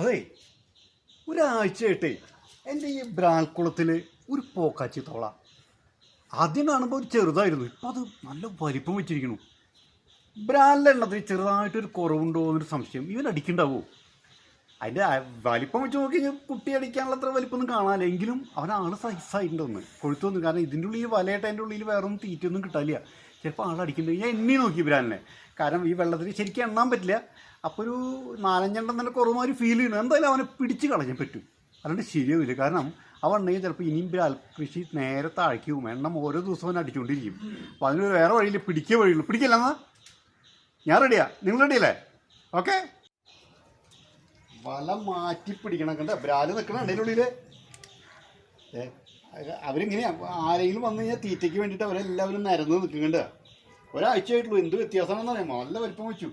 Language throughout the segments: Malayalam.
അതെ ഒരാഴ്ചയായിട്ടേ എന്റെ ഈ ബ്രാൽക്കുളത്തിൽ ഒരു പോക്കാച്ചി തോള ആദ്യം കാണുമ്പോൾ ഒരു ചെറുതായിരുന്നു ഇപ്പം അത് നല്ല വലിപ്പം വെച്ചിരിക്കുന്നു. ബ്രാലിന്റെ എണ്ണത്തിൽ ചെറുതായിട്ടൊരു കുറവുണ്ടോ എന്നൊരു സംശയം ഇവൻ അടിക്കണ്ടാവോ അതിന്റെ വലിപ്പം വെച്ച് നോക്കി കുട്ടി അടിക്കാനുള്ള അത്ര വലിപ്പമൊന്നും കാണാനില്ല. എങ്കിലും അവനാണ് സൈസായിട്ടുണ്ടെന്ന് കൊഴുത്തൊന്നും കാരണം ഇതിന്റെ ഉള്ളിൽ വലയിട്ട് അതിന്റെ ഉള്ളിൽ വേറെ ഒന്നും തീറ്റയൊന്നും കിട്ടാനില്ല. ചിലപ്പോൾ ആൾ അടിക്കണ്ട ഞാൻ എണ്ണി നോക്കി ബ്രാലിനെ കാരണം ഈ വെള്ളത്തിൽ ശരിക്കും എണ്ണാൻ പറ്റില്ല. അപ്പോൾ ഒരു നാലഞ്ചെണ്ണം തന്നെ കുറവുമാതിരി ഫീൽ ചെയ്യുന്നു. എന്തായാലും അവനെ പിടിച്ച് കളയാൻ പറ്റും. അല്ലാണ്ട് ശരിയാവില്ല. കാരണം അവ ഉണ്ടെങ്കിൽ ചിലപ്പോൾ ഇനിയും ബ്രാൽ കൃഷി നേരെ താഴേക്ക് എണ്ണം ഓരോ ദിവസവും അവൻ അടിച്ചുകൊണ്ടിരിക്കും അപ്പോൾ അതിന് വേറെ വഴിയില്ല. പിടിക്കേ വഴിയുള്ളൂ. പിടിക്കില്ല എന്നാ? ഞാൻ റെഡിയാ നിങ്ങൾ റെഡിയല്ലേ ഓക്കെ വല മാറ്റി പിടിക്കണം കണ്ട? ബ്രാൽ നിൽക്കണം അതിന്റെ ഉള്ളിൽ ഏ അവരിങ്ങനെയാ. ആരെങ്കിലും വന്നു കഴിഞ്ഞാൽ തീറ്റയ്ക്ക് വേണ്ടിയിട്ട് അവരെല്ലാവരും നിരന്ന് നിൽക്കുന്നുണ്ട് ഒരാഴ്ചയായിട്ടുള്ളൂ. എന്ത് വ്യത്യാസമാണെന്ന് അറിയാമോ? നല്ല വലിപ്പം വെച്ചു.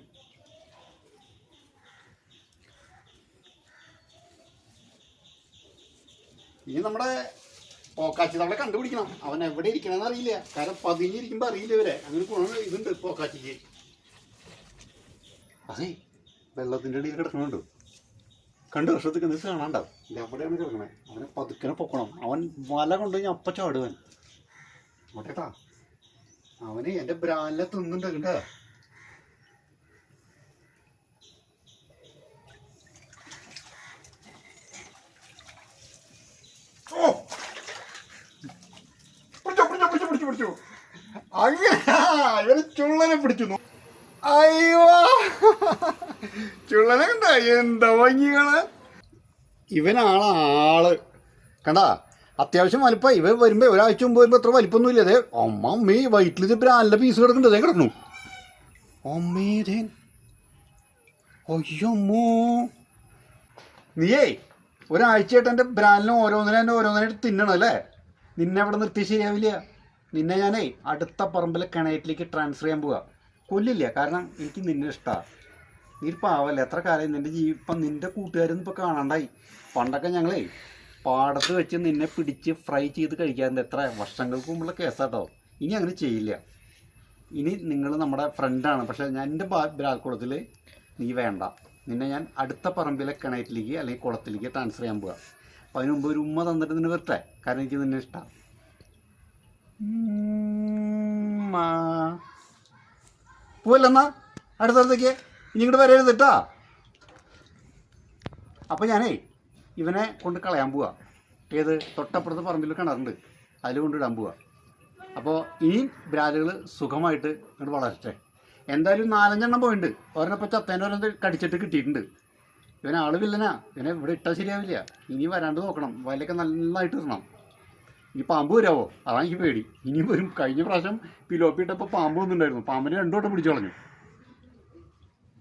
ഇനി നമ്മുടെ പോക്കാച്ചി നമ്മളെ കണ്ടുപിടിക്കണം. അവൻ എവിടെ ഇരിക്കണമെന്ന് അറിയില്ല. കാരണം പതിഞ്ഞിരിക്കുമ്പോൾ അറിയില്ല ഇവരെ. അങ്ങനെ ഗുണം ഇതുണ്ട് പോക്കാച്ചിക്ക്. അതെ വെള്ളത്തിന്റെ ഇടയിൽ കിടക്കണുണ്ടോ. കണ്ടു വർഷത്തേക്ക് എന്ത് കാണാണ്ടാവും. ഇല്ല അവിടെയാണ് കിടക്കണേ അവനെ പതുക്കനെ പൊക്കണം. അവൻ വല കൊണ്ടുപോയി അപ്പച്ച അപ്പ ചാടുവൻ അങ്ങോട്ടേട്ടാ അവന് എന്റെ ബ്രാൻഡിലെ തിന്നുണ്ട് കണ്ട? പിടിച്ചോ അങ്ങനെ ഇവർ ചുള്ളനെ പിടിച്ചു. അയ്യോ! ചുള്ളനെ കണ്ട എന്താ ആൾ. കണ്ടാ? അത്യാവശ്യം വലിപ്പം. ഇവൻ വരുമ്പോ ഒരാഴ്ച മുമ്പ് വരുമ്പോ അത്ര ഇല്ല. ഇല്ലേ അമ്മ അമ്മേ വയറ്റിൽ ഇത് ബ്രാലിന്റെ പീസ് കിടക്കുന്നുണ്ട്. അതേ കിടന്നു. അമ്മേ ദേ. അയ്യമ്മോ നീയേ ഒരാഴ്ചയായിട്ട് എന്റെ ബ്രാൻഡിനെ ഓരോന്നിനെ എന്നെ ഓരോന്നിനായിട്ട് തിന്നണം അല്ലേ? നിന്നെ അവിടെ നിർത്തി ശരിയാവില്ല നിന്നെ ഞാനേ അടുത്ത പറമ്പിലെ കിണറ്റിലേക്ക് ട്രാൻസ്ഫർ ചെയ്യാൻ പോവാ. കൊല്ലില്ല. കാരണം എനിക്ക് നിന്നെ ഇഷ്ടമാണ് നീ ഒരു പാവല്ലേ എത്ര കാലം നിന്റെ ജീവി ഇപ്പം നിന്റെ കൂട്ടുകാരൊന്നും ഇപ്പം കാണണ്ടായി. പണ്ടൊക്കെ ഞങ്ങളേ പാടത്ത് വെച്ച് നിന്നെ പിടിച്ച് ഫ്രൈ ചെയ്ത് കഴിക്കാറുണ്ട്. എത്ര വർഷങ്ങൾക്ക് മുമ്പുള്ള കേസാട്ടോ. ഇനി അങ്ങനെ ചെയ്യില്ല. ഇനി നിങ്ങൾ നമ്മുടെ ഫ്രണ്ടാണ് പക്ഷെ ഞാൻ എന്റെ ബ്രാൽക്കുളത്തിൽ നീ വേണ്ട. നിന്നെ ഞാൻ അടുത്ത പറമ്പിലെ കിണറ്റിലേക്ക് അല്ലെങ്കിൽ കുളത്തിലേക്ക് ട്രാൻസ്ഫർ ചെയ്യാൻ പോവാ. അപ്പോൾ അതിന് മുമ്പ് ഒരു ഉമ്മ തന്നിട്ട് നിന്നെ വരട്ടെ കാരണം എനിക്ക് നിന്നെ ഇഷ്ടമാണ് പോവല്ലെന്നാ അടുത്തടുത്തേക്ക് ഇനി ഇങ്ങോട്ട് വരരുത് കേട്ടാ അപ്പോൾ ഞാനേ ഇവനെ കൊണ്ട് കളയാൻ പോവാ. ഏത് തൊട്ടപ്പുറത്ത് പറമ്പിൽ കിണറുണ്ട്. അതിൽ കൊണ്ടിടാൻ പോവാ. അപ്പോൾ ഇനി ബ്രാലുകൾ സുഖമായിട്ട് ഇങ്ങോട്ട് വളരട്ടെ. എന്തായാലും നാലഞ്ചെണ്ണം പോയിട്ടുണ്ട് ഒരെണ്ണപ്പോൾ ചത്തേന്റെ ഒരെണ്ണം കടിച്ചിട്ട് കിട്ടിയിട്ടുണ്ട്. ഇവൻ ആൾ വില്ലനാ. ഇവനെ ഇവിടെ ഇട്ടാൽ ശരിയാവില്ല. ഇനി വരാണ്ട് നോക്കണം. വയലൊക്കെ നന്നായിട്ട് ഇടണം. ഇനി പാമ്പ് വരാവോ? അതാണ് എനിക്ക് പേടി. ഇനിയും വരും. കഴിഞ്ഞ പ്രാവശ്യം പിലോപ്പി ഇട്ടപ്പോൾ പാമ്പ് വന്നിട്ടുണ്ടായിരുന്നു. പാമ്പിനെ രണ്ടു വട്ടം പിടിച്ചു കളഞ്ഞു.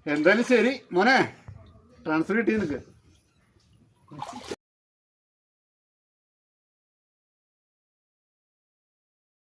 എന്തായാലും ശരി. മോനെ ട്രാൻസ്ഫർ കിട്ടി നിനക്ക്?